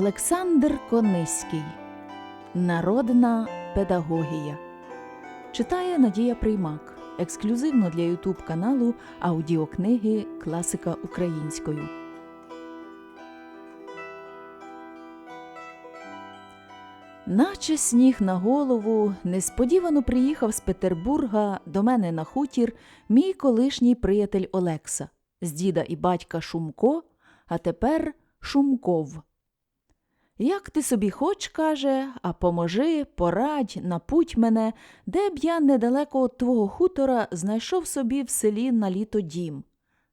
Олександр Кониський Народна педагогія читає Надія Приймак ексклюзивно для Ютуб каналу аудіокниги Класика українською. Наче сніг на голову, несподівано приїхав з Петербурга до мене на хутір мій колишній приятель Олекса, з діда і батька Шумко, а тепер Шумков. Як ти собі хоч, каже, а поможи, порадь, напуть мене, де б я недалеко від твого хутора знайшов собі в селі на літо дім.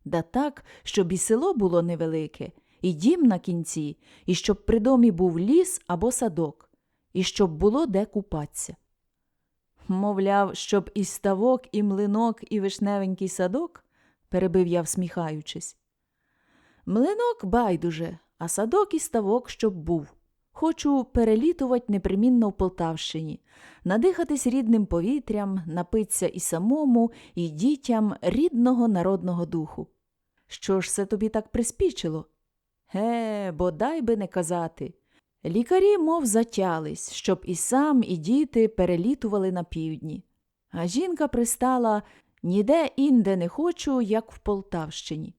Да так, щоб і село було невелике, і дім на кінці, і щоб при домі був ліс або садок, і щоб було де купатися. Мовляв, щоб і ставок, і млинок, і вишневенький садок, перебив я, всміхаючись. Млинок байдуже, а садок і ставок щоб був. Хочу перелітувати непримінно в Полтавщині, надихатись рідним повітрям, напитися і самому, і дітям рідного народного духу. Що ж це тобі так приспічило? Ге, бодай би не казати. Лікарі, мов затялись, щоб і сам, і діти перелітували на півдні. А жінка пристала ніде інде не хочу, як в Полтавщині.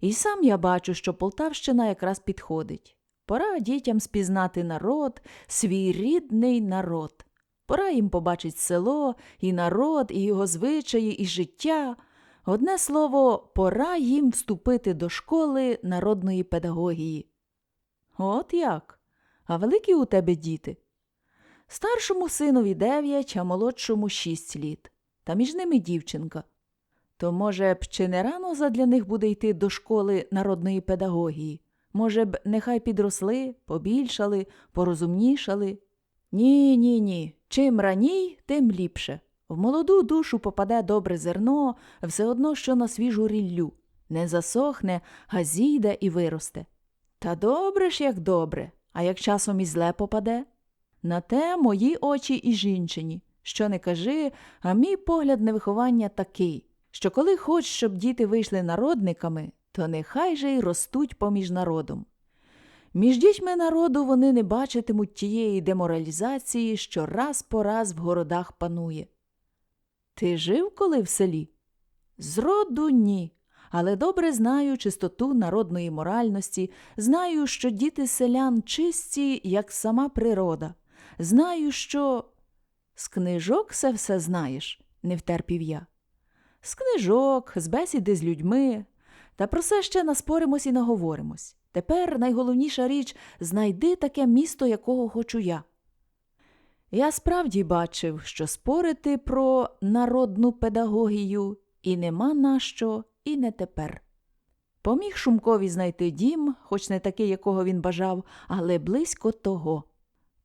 І сам я бачу, що Полтавщина якраз підходить. Пора дітям спізнати народ, свій рідний народ. Пора їм побачить село, і народ, і його звичаї, і життя. Одне слово, пора їм вступити до школи народної педагогії. От як? А великі у тебе діти? Старшому синові дев'ять, а молодшому шість літ, та між ними дівчинка. То, може, б чи не рано задля них буде йти до школи народної педагогії? Може б, нехай підросли, побільшали, порозумнішали? Ні, ні, ні. Чим раній, тим ліпше. В молоду душу попаде добре зерно, все одно, що на свіжу ріллю. Не засохне, а зійде і виросте. Та добре ж, як добре, а як часом і зле попаде? На те мої очі і жінчині. Що не кажи, а мій погляд на виховання такий, що коли хоч, щоб діти вийшли народниками, то нехай же й ростуть поміж народом. Між дітьми народу вони не бачитимуть тієї деморалізації, що раз по раз в городах панує. Ти жив коли в селі? Зроду ні. Але добре знаю чистоту народної моральності, знаю, що діти селян чисті, як сама природа. Знаю, що. З книжок все все знаєш, не втерпів я. З книжок, з бесіди з людьми, та про це ще наспоримось і наговоримось. Тепер найголовніша річ знайди таке місто, якого хочу я. Я справді бачив, що спорити про народну педагогію і нема на що, і не тепер. Поміг Шумкові знайти дім, хоч не такий, якого він бажав, але близько того.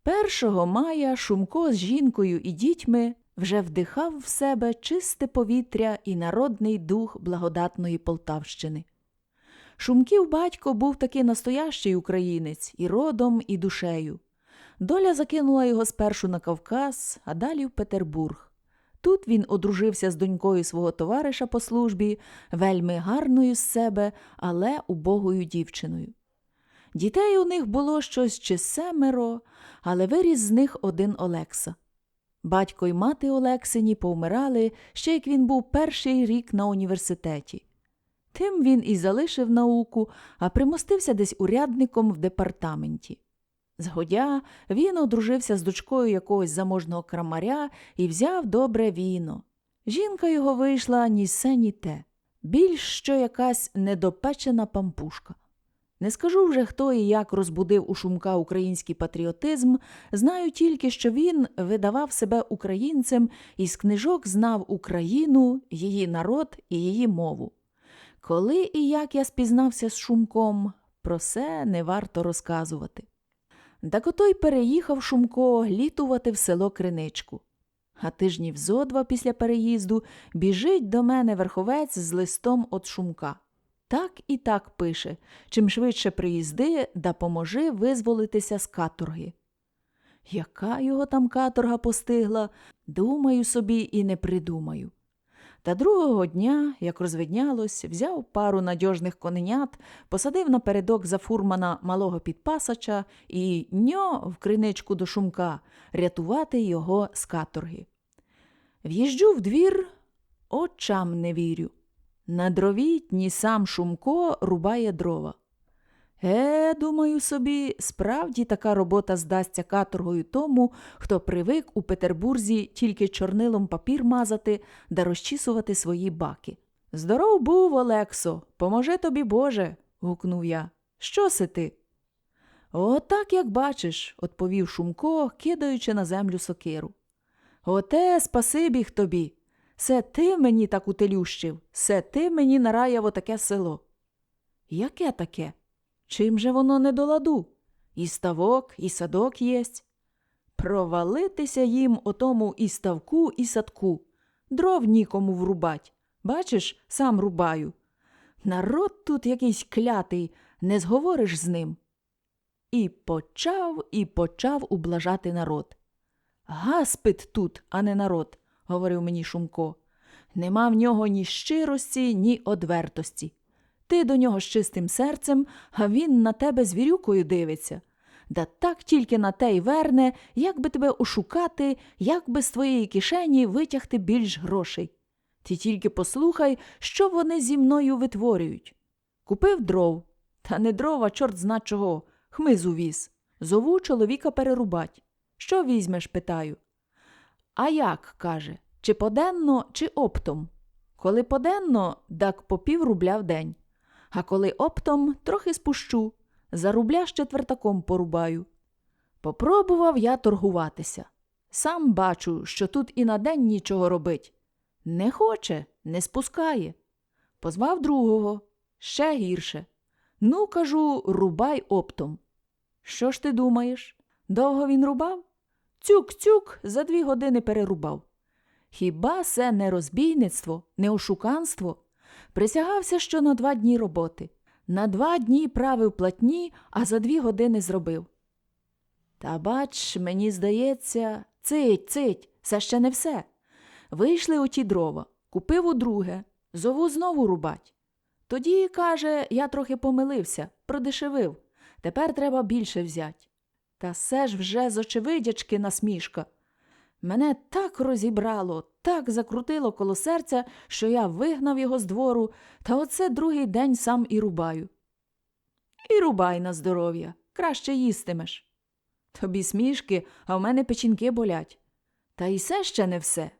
Першого мая Шумко з жінкою і дітьми вже вдихав в себе чисте повітря і народний дух благодатної Полтавщини. Шумків батько був таки настоящий українець і родом, і душею. Доля закинула його спершу на Кавказ, а далі в Петербург. Тут він одружився з донькою свого товариша по службі, вельми гарною з себе, але убогою дівчиною. Дітей у них було щось чи семеро, але виріс з них один Олекса. Батько й мати Олексині повмирали ще як він був перший рік на університеті. Тим він і залишив науку, а примостився десь урядником в департаменті. Згодя він одружився з дочкою якогось заможного крамаря і взяв добре віно. Жінка його вийшла ні се, ні те, більш що якась недопечена пампушка. Не скажу вже, хто і як розбудив у шумка український патріотизм, знаю тільки, що він видавав себе українцем і з книжок знав Україну, її народ і її мову. Коли і як я спізнався з шумком, про це не варто розказувати. Так ото й переїхав Шумко літувати в село Криничку. А тижнів зо два після переїзду біжить до мене верховець з листом от Шумка. Так і так пише чим швидше приїзди, да поможи визволитися з каторги. Яка його там каторга постигла, думаю собі і не придумаю. Та другого дня, як розвиднялось, взяв пару надьожних коненят, посадив напередок за фурмана малого підпасача і ньо в криничку до шумка рятувати його з каторги. В'їжджу в двір, очам не вірю. На дровітні сам Шумко рубає дрова. Е, думаю собі, справді така робота здасться каторгою тому, хто привик у Петербурзі тільки чорнилом папір мазати да розчісувати свої баки. Здоров був, Олексо, поможи тобі Боже. гукнув я. Що си ти? Отак, як бачиш, відповів Шумко, кидаючи на землю сокиру. Оте спасибі тобі. Се ти мені так утелющив, се ти мені нараяв отаке село. Яке таке? Чим же воно не до ладу? І ставок, і садок єсть. Провалитися їм отому і ставку, і садку. Дров нікому врубать. Бачиш, сам рубаю. Народ тут якийсь клятий, не зговориш з ним. І почав, і почав ублажати народ. Гаспит тут, а не народ, говорив мені Шумко. Нема в нього ні щирості, ні одвертості. Ти до нього з чистим серцем, а він на тебе звірюкою дивиться. Да так тільки на те й верне, як би тебе ошукати, як би з твоєї кишені витягти більш грошей. Ти тільки послухай, що вони зі мною витворюють. Купив дров, та не дрова, чорт зна чого, хмизу віз. Зову чоловіка перерубать. Що візьмеш, питаю. А як, каже, чи поденно, чи оптом? Коли поденно, так по пів рубля в день. А коли оптом, трохи спущу, за рубля з четвертаком порубаю. Попробував я торгуватися. Сам бачу, що тут і на день нічого робить. Не хоче, не спускає. Позвав другого, ще гірше. Ну, кажу, рубай оптом. Що ж ти думаєш? Довго він рубав? Цюк-цюк за дві години перерубав. Хіба це не розбійництво, не ошуканство? Присягався, що на два дні роботи. На два дні правив платні, а за дві години зробив. Та бач, мені здається, цить, цить, це ще не все. Вийшли оті дрова, купив удруге, зову знову рубать. Тоді, каже, я трохи помилився, продешевив. Тепер треба більше взять. Та все ж вже з очевидячки насмішка. Мене так розібрало, так закрутило коло серця, що я вигнав його з двору, та оце другий день сам і рубаю. І рубай на здоров'я, краще їстимеш. Тобі смішки, а в мене печінки болять. Та і це ще не все.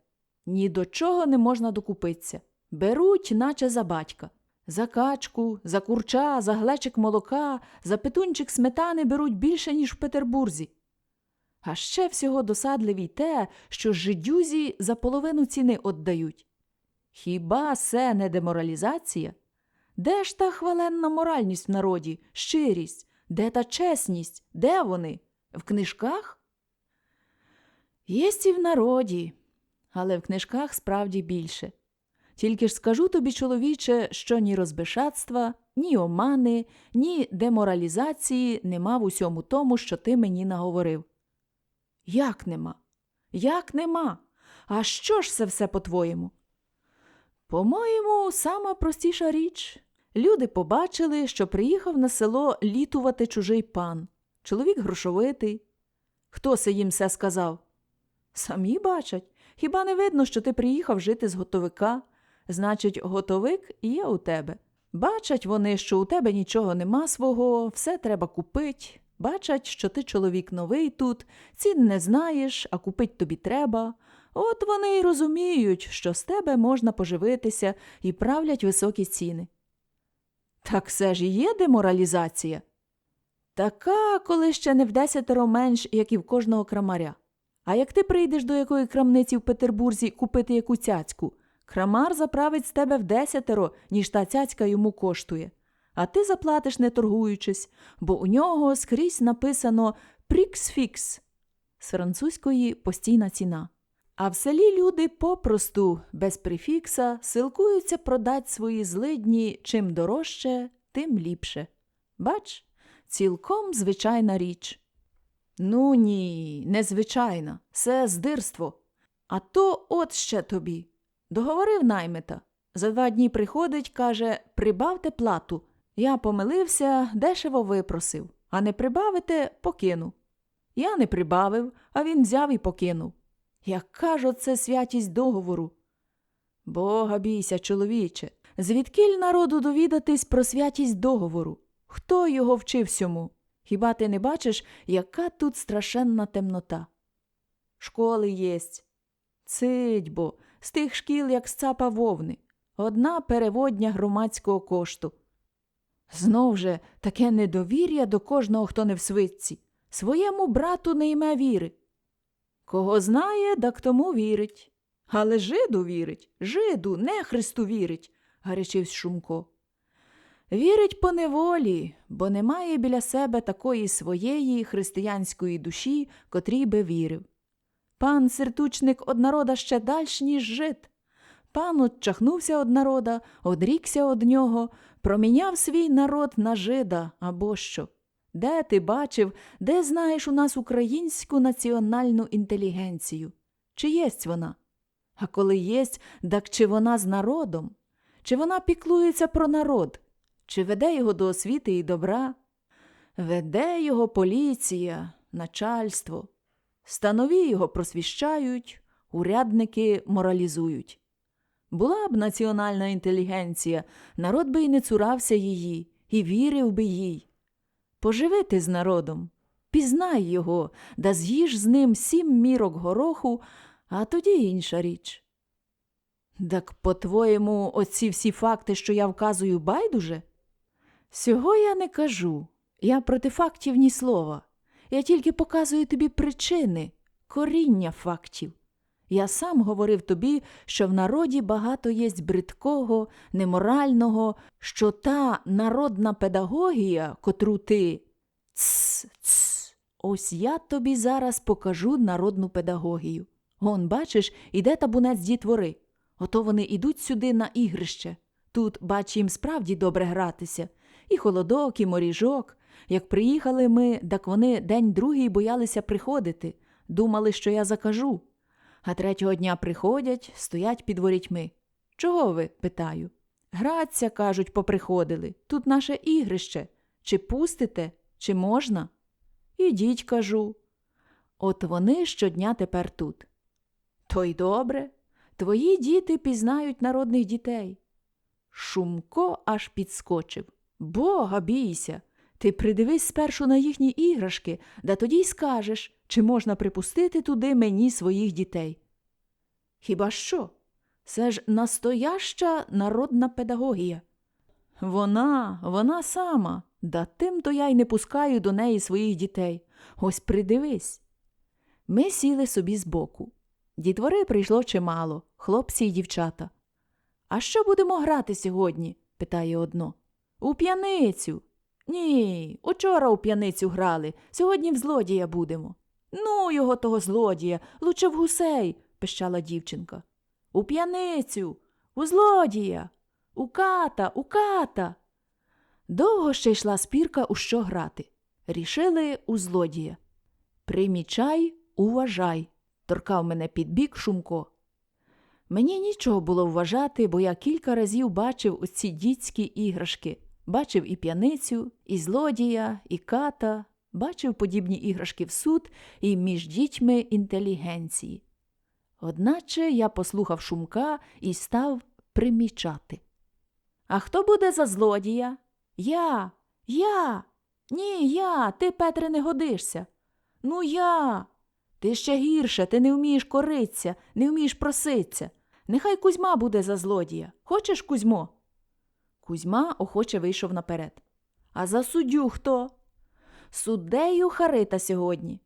Ні до чого не можна докупитися. Беруть, наче за батька. За качку, за курча, за глечик молока, за петунчик сметани беруть більше, ніж в Петербурзі. А ще всього досадливі те, що жидюзі за половину ціни отдають. Хіба це не деморалізація? Де ж та хваленна моральність в народі, щирість, де та чесність, де вони? В книжках? Єсть і в народі, але в книжках справді більше. Тільки ж скажу тобі, чоловіче, що ні розбишатства, ні омани, ні деморалізації нема в усьому тому, що ти мені наговорив. Як нема? Як нема? А що ж це все по-твоєму? По-моєму, сама простіша річ. Люди побачили, що приїхав на село літувати чужий пан, чоловік грошовитий. Хто се їм все сказав? Самі бачать. Хіба не видно, що ти приїхав жити з готовика? Значить, готовик є у тебе. Бачать вони, що у тебе нічого нема свого, все треба купить. Бачать, що ти чоловік новий тут, цін не знаєш, а купить тобі треба. От вони й розуміють, що з тебе можна поживитися і правлять високі ціни. Так все ж і є деморалізація. Така, коли ще не в десятеро менш, як і в кожного крамаря. А як ти прийдеш до якої крамниці в Петербурзі купити яку цяцьку, крамар заправить з тебе в десятеро, ніж та цяцька йому коштує. А ти заплатиш, не торгуючись, бо у нього скрізь написано «прікс-фікс» з французької постійна ціна. А в селі люди попросту, без префікса, силкуються продать свої злидні чим дорожче, тим ліпше. Бач, цілком звичайна річ. Ну ні, незвичайна, це здирство. А то от ще тобі. Договорив наймита. За два дні приходить, каже, прибавте плату. Я помилився, дешево випросив, а не прибавите покину. Я не прибавив, а він взяв і покинув. Яка ж оце святість договору? Бога бійся, чоловіче, звідкіль народу довідатись про святість договору? Хто його вчив сьому? Хіба ти не бачиш, яка тут страшенна темнота? Школи єсть. Цить бо, з тих шкіл, як з цапа вовни, одна переводня громадського кошту. Знов же таке недовір'я до кожного, хто не в свитці. Своєму брату не йме віри. Кого знає, так тому вірить. Але жиду вірить, жиду, не Христу вірить, гарячився Шумко. Вірить по неволі, бо немає біля себе такої своєї християнської душі, котрій би вірив. Пан сертучник од народа ще дальш, ніж жит. Пан отчахнувся од народа, одрікся од нього, проміняв свій народ на жида або що. Де ти бачив, де знаєш у нас українську національну інтелігенцію? Чи єсть вона? А коли єсть, так чи вона з народом? Чи вона піклується про народ? Чи веде його до освіти і добра? Веде його поліція, начальство. Станові його просвіщають, урядники моралізують. Була б національна інтелігенція, народ би й не цурався її, і вірив би їй. Поживи ти з народом, пізнай його, да з'їж з ним сім мірок гороху, а тоді інша річ. Так, по-твоєму, оці всі факти, що я вказую, байдуже? Сього я не кажу. Я проти фактів ні слова. Я тільки показую тобі причини, коріння фактів. Я сам говорив тобі, що в народі багато єсть бридкого, неморального, що та народна педагогія, котру ти. Цс, цс. Ось я тобі зараз покажу народну педагогію. Гон, бачиш, іде табунець дітвори. Ото вони ідуть сюди на ігрище. Тут, бач, їм справді добре гратися. І холодок, і моріжок. Як приїхали ми, так вони день другий боялися приходити, думали, що я закажу. А третього дня приходять, стоять під ворітьми. Чого ви? питаю. Граться, кажуть, поприходили. Тут наше ігрище. Чи пустите, чи можна? Ідіть, кажу. От вони щодня тепер тут. То й добре. Твої діти пізнають народних дітей. Шумко аж підскочив. Бога бійся. Ти придивись спершу на їхні іграшки, да тоді й скажеш, чи можна припустити туди мені своїх дітей. Хіба що? Це ж настояща народна педагогія. Вона, вона сама, да тим то я й не пускаю до неї своїх дітей. Ось придивись. Ми сіли собі збоку. Дітвори прийшло чимало, хлопці й дівчата. А що будемо грати сьогодні? питає одно. У п'яницю. Ні, учора у п'яницю грали, сьогодні в злодія будемо. Ну, його того злодія, лучше в гусей, пищала дівчинка. У п'яницю, у злодія, у ката, у ката. Довго ще йшла спірка, у що грати. Рішили у злодія. Примічай, уважай, торкав мене під бік Шумко. Мені нічого було вважати, бо я кілька разів бачив оці дітські іграшки. Бачив і п'яницю, і злодія, і ката, бачив подібні іграшки в суд і між дітьми інтелігенції. Одначе я послухав шумка і став примічати. А хто буде за злодія? Я, я. Ні, я, ти, Петре, не годишся. Ну, я. Ти ще гірше, ти не вмієш коритися, не вмієш проситься. Нехай Кузьма буде за злодія. Хочеш, Кузьмо? Кузьма охоче вийшов наперед. А за суддю хто? Суддею Харита сьогодні.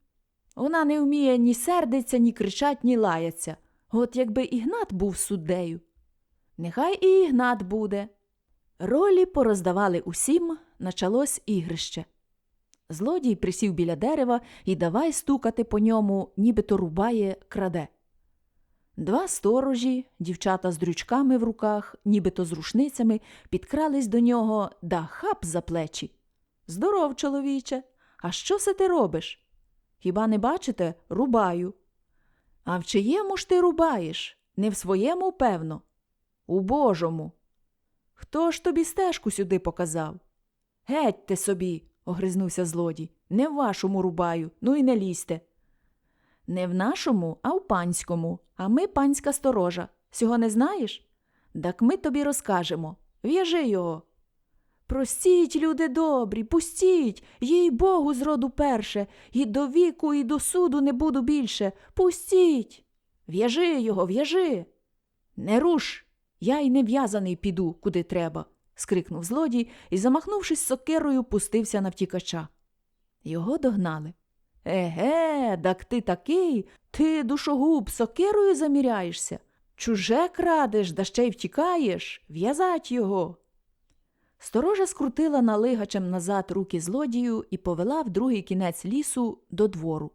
Вона не вміє ні сердиться, ні кричать, ні лаяться. От якби Ігнат був суддею. Нехай і Ігнат буде. Ролі пороздавали усім, началось ігрище. Злодій присів біля дерева і давай стукати по ньому, нібито рубає, краде. Два сторожі, дівчата з дрючками в руках, нібито з рушницями, підкрались до нього да хап за плечі. Здоров, чоловіче, а що се ти робиш? Хіба не бачите, рубаю. А в чиєму ж ти рубаєш? Не в своєму, певно? У Божому. Хто ж тобі стежку сюди показав? Гетьте собі, огризнувся злодій. Не в вашому рубаю, ну і не лізьте. Не в нашому, а в панському, а ми панська сторожа. Сього не знаєш? Так ми тобі розкажемо. В'яжи його. Простіть, люди добрі, пустіть, їй Богу зроду перше, і до віку, і до суду не буду більше. Пустіть. В'яжи його, в'яжи. Не руш, я й не в'язаний піду, куди треба, скрикнув злодій і, замахнувшись сокирою, пустився на втікача. Його догнали. Еге, так ти такий, ти, душогуб, сокирою заміряєшся. Чуже крадеш, да ще й втікаєш, в'язать його. Сторожа скрутила налигачем назад руки злодію і повела в другий кінець лісу до двору.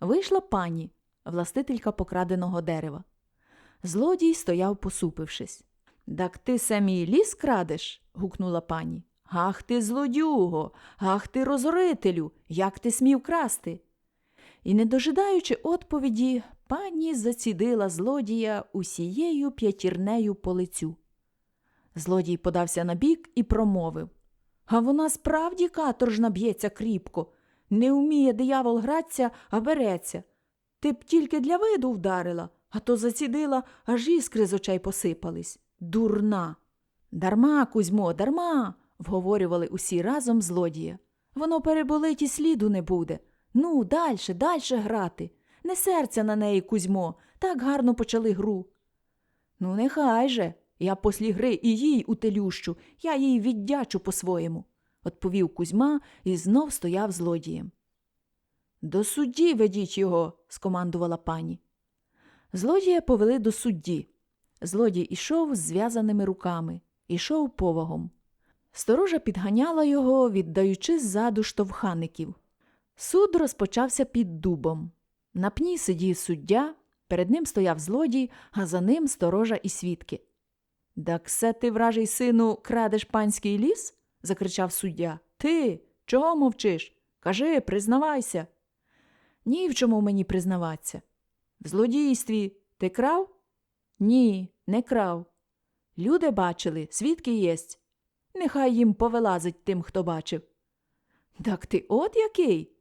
Вийшла пані, властителька покраденого дерева. Злодій стояв, посупившись. Так ти самі ліс крадеш? гукнула пані. Ах ти, злодюго, ах ти розорителю, як ти смів красти? І, не дожидаючи відповіді, пані зацідила злодія усією п'ятірнею по лицю. Злодій подався на бік і промовив А вона справді каторжна б'ється кріпко. Не вміє диявол гратися, а береться. Ти б тільки для виду вдарила, а то зацідила, аж іскри з очей посипались. Дурна. Дарма, Кузьмо, дарма. Вговорювали усі разом злодія. Воно переболить і сліду не буде. Ну, дальше, дальше грати. Не серця на неї, Кузьмо, так гарно почали гру. Ну, нехай же. Я послі гри і їй утелющу, я їй віддячу по-своєму, відповів Кузьма і знов стояв злодієм. До судді ведіть його, скомандувала пані. Злодія повели до судді. Злодій ішов з зв'язаними руками, ішов повагом. Сторожа підганяла його, віддаючи ззаду штовхаників. Суд розпочався під дубом. На пні сидів суддя, перед ним стояв злодій, а за ним сторожа і свідки. Так се ти, вражий сину, крадеш панський ліс? закричав суддя. Ти чого мовчиш? Кажи, признавайся. Ні в чому мені признаватися. В злодійстві ти крав? Ні, не крав. Люди бачили, свідки єсть. Нехай їм повилазить тим, хто бачив. Так ти от який?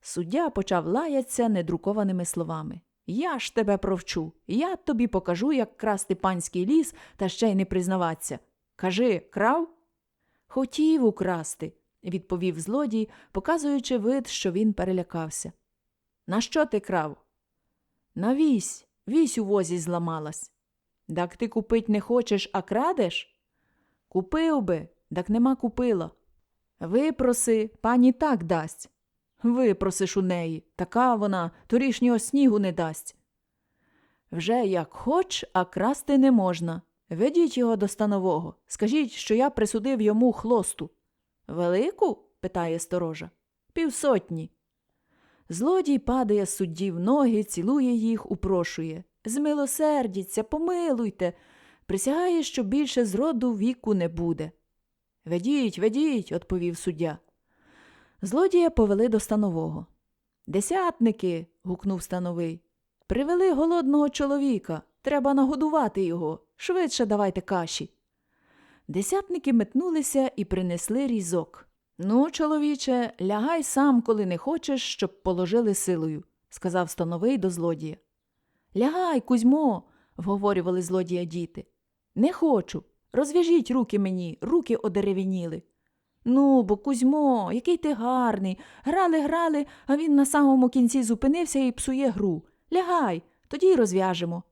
Суддя почав лаятися недрукованими словами. Я ж тебе провчу, я тобі покажу, як красти панський ліс та ще й не признаватися. Кажи, крав? Хотів украсти, відповів злодій, показуючи вид, що він перелякався. На що ти крав? На вісь, вісь у возі зламалась. Так ти купить не хочеш, а крадеш? Купив би, так нема купила. Випроси, пані так дасть. Випросиш у неї, така вона торішнього снігу не дасть. Вже як хоч, а красти не можна. Ведіть його до станового. Скажіть, що я присудив йому хлосту. Велику? питає сторожа. Півсотні. Злодій падає судді в ноги, цілує їх, упрошує. Змилосердіться, помилуйте. Присягає, що більше зроду віку не буде. Ведіть, ведіть, відповів суддя. Злодія повели до станового. Десятники. гукнув становий. Привели голодного чоловіка. Треба нагодувати його. Швидше давайте каші. Десятники метнулися і принесли різок. Ну, чоловіче, лягай сам, коли не хочеш, щоб положили силою, сказав становий до злодія. Лягай, Кузьмо, вговорювали злодія діти. Не хочу. Розв'яжіть руки мені, руки одеревініли. Ну, бо Кузьмо, який ти гарний. Грали, грали, а він на самому кінці зупинився і псує гру. Лягай, тоді й розв'яжемо.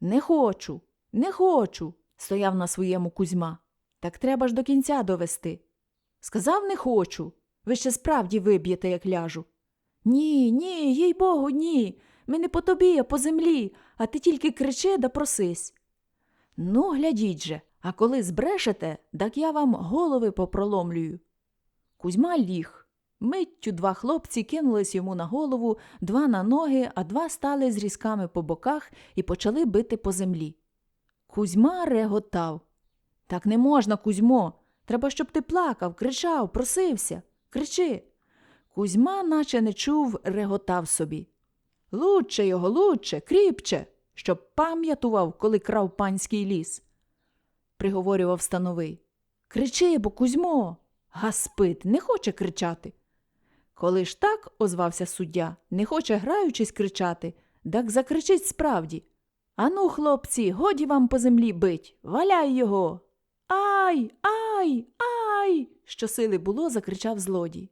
Не хочу, не хочу, стояв на своєму Кузьма. Так треба ж до кінця довести. Сказав, не хочу. Ви ще справді виб'єте, як ляжу. Ні, ні, їй богу, ні. Ми не по тобі, а по землі, а ти тільки кричи да просись. Ну, глядіть же, а коли збрешете, так я вам голови попроломлюю. Кузьма ліг. Миттю два хлопці кинулись йому на голову, два на ноги, а два стали з різками по боках і почали бити по землі. Кузьма реготав. Так не можна, Кузьмо. Треба, щоб ти плакав, кричав, просився. Кричи. Кузьма, наче не чув, реготав собі. Лучше його, лучше, кріпче. Щоб пам'ятував, коли крав панський ліс. Приговорював становий. Кричи, бо Кузьмо. Гаспит не хоче кричати. Коли ж так, озвався суддя, не хоче граючись кричати, так закричить справді. Ану, хлопці, годі вам по землі бить, валяй його. Ай, ай, ай. Щосили було, закричав злодій.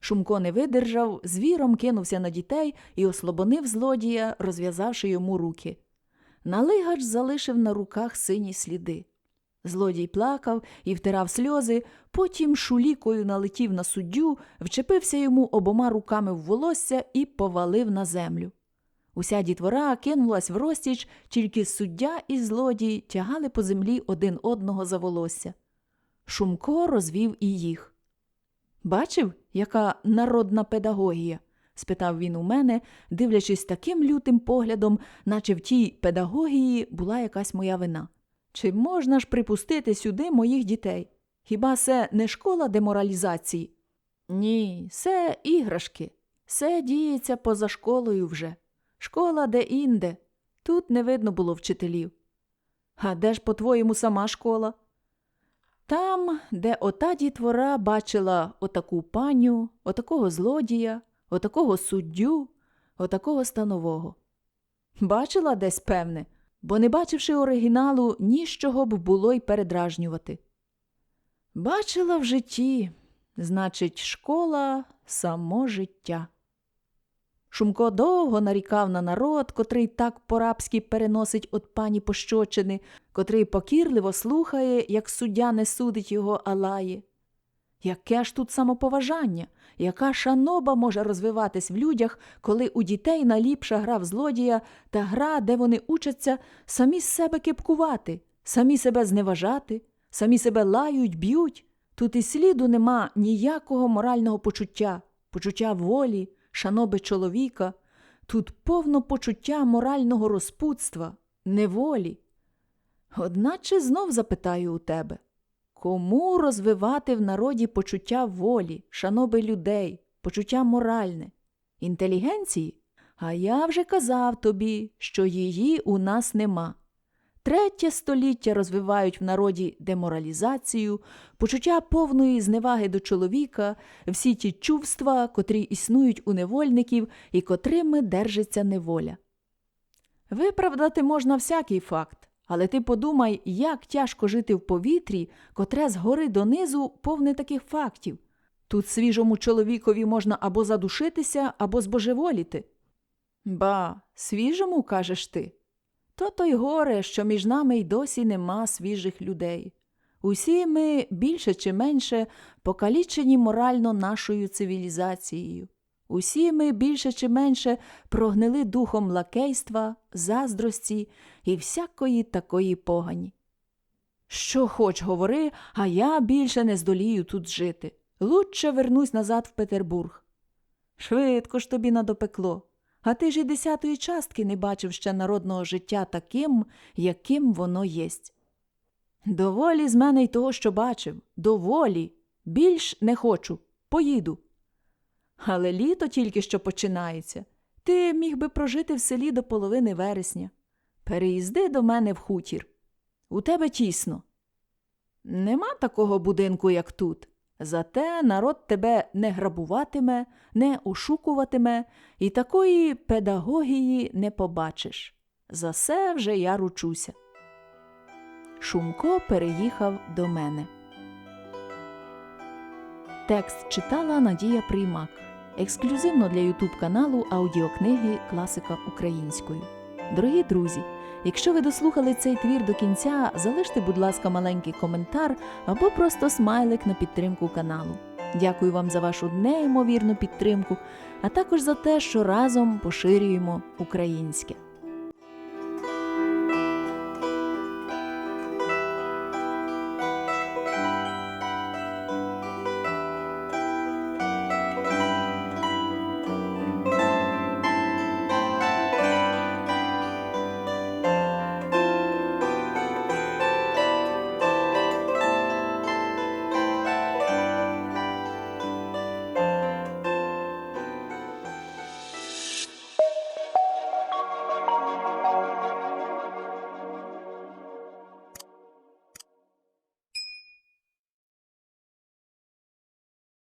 Шумко не видержав, звіром кинувся на дітей і ослобонив злодія, розв'язавши йому руки. Налигач залишив на руках сині сліди. Злодій плакав і втирав сльози, потім шулікою налетів на суддю, вчепився йому обома руками в волосся і повалив на землю. Уся дітвора кинулась в розтіч, тільки суддя і злодій тягали по землі один одного за волосся. Шумко розвів і їх. Бачив, яка народна педагогія? спитав він у мене, дивлячись таким лютим поглядом, наче в тій педагогії була якась моя вина. Чи можна ж припустити сюди моїх дітей? Хіба це не школа деморалізації? Ні, це іграшки. Все діється поза школою вже. Школа де інде. Тут не видно було вчителів. А де ж, по-твоєму, сама школа? Там, де ота дітвора бачила отаку паню, отакого злодія, отакого суддю, отакого станового. Бачила десь, певне, бо, не бачивши оригіналу, ніщого б було й передражнювати. Бачила в житті, значить, школа само життя. Шумко довго нарікав на народ, котрий так по-рабськи переносить от пані пощочини, котрий покірливо слухає, як суддя не судить його алає. Яке ж тут самоповажання, яка шаноба може розвиватись в людях, коли у дітей наліпша гра в злодія та гра, де вони учаться самі з себе кипкувати, самі себе зневажати, самі себе лають, б'ють. Тут і сліду нема ніякого морального почуття, почуття волі, шаноби чоловіка, тут повно почуття морального розпутства, неволі. Одначе знов запитаю у тебе кому розвивати в народі почуття волі, шаноби людей, почуття моральне, інтелігенції? А я вже казав тобі, що її у нас нема. Третє століття розвивають в народі деморалізацію, почуття повної зневаги до чоловіка, всі ті чувства, котрі існують у невольників і котрими держиться неволя. Виправдати можна всякий факт, але ти подумай, як тяжко жити в повітрі, котре згори донизу повне таких фактів. Тут свіжому чоловікові можна або задушитися, або збожеволіти. Ба, свіжому, кажеш ти. То то й горе, що між нами й досі нема свіжих людей. Усі ми більше чи менше покалічені морально нашою цивілізацією. Усі ми більше чи менше прогнили духом лакейства, заздрості і всякої такої погані. Що хоч говори, а я більше не здолію тут жити. Лучше вернусь назад в Петербург. Швидко ж тобі надопекло. А ти ж і десятої частки не бачив ще народного життя таким, яким воно єсть. Доволі з мене й того, що бачив, доволі. Більш не хочу, поїду. Але літо тільки що починається. Ти міг би прожити в селі до половини вересня. Переїзди до мене в хутір. У тебе тісно. Нема такого будинку, як тут. Зате народ тебе не грабуватиме, не ошукуватиме, і такої педагогії не побачиш. За все вже я ручуся. Шумко переїхав до мене. Текст читала Надія Приймак. Ексклюзивно для Ютуб каналу аудіокниги Класика українською. Дорогі друзі, якщо ви дослухали цей твір до кінця, залиште, будь ласка, маленький коментар або просто смайлик на підтримку каналу. Дякую вам за вашу неймовірну підтримку, а також за те, що разом поширюємо українське.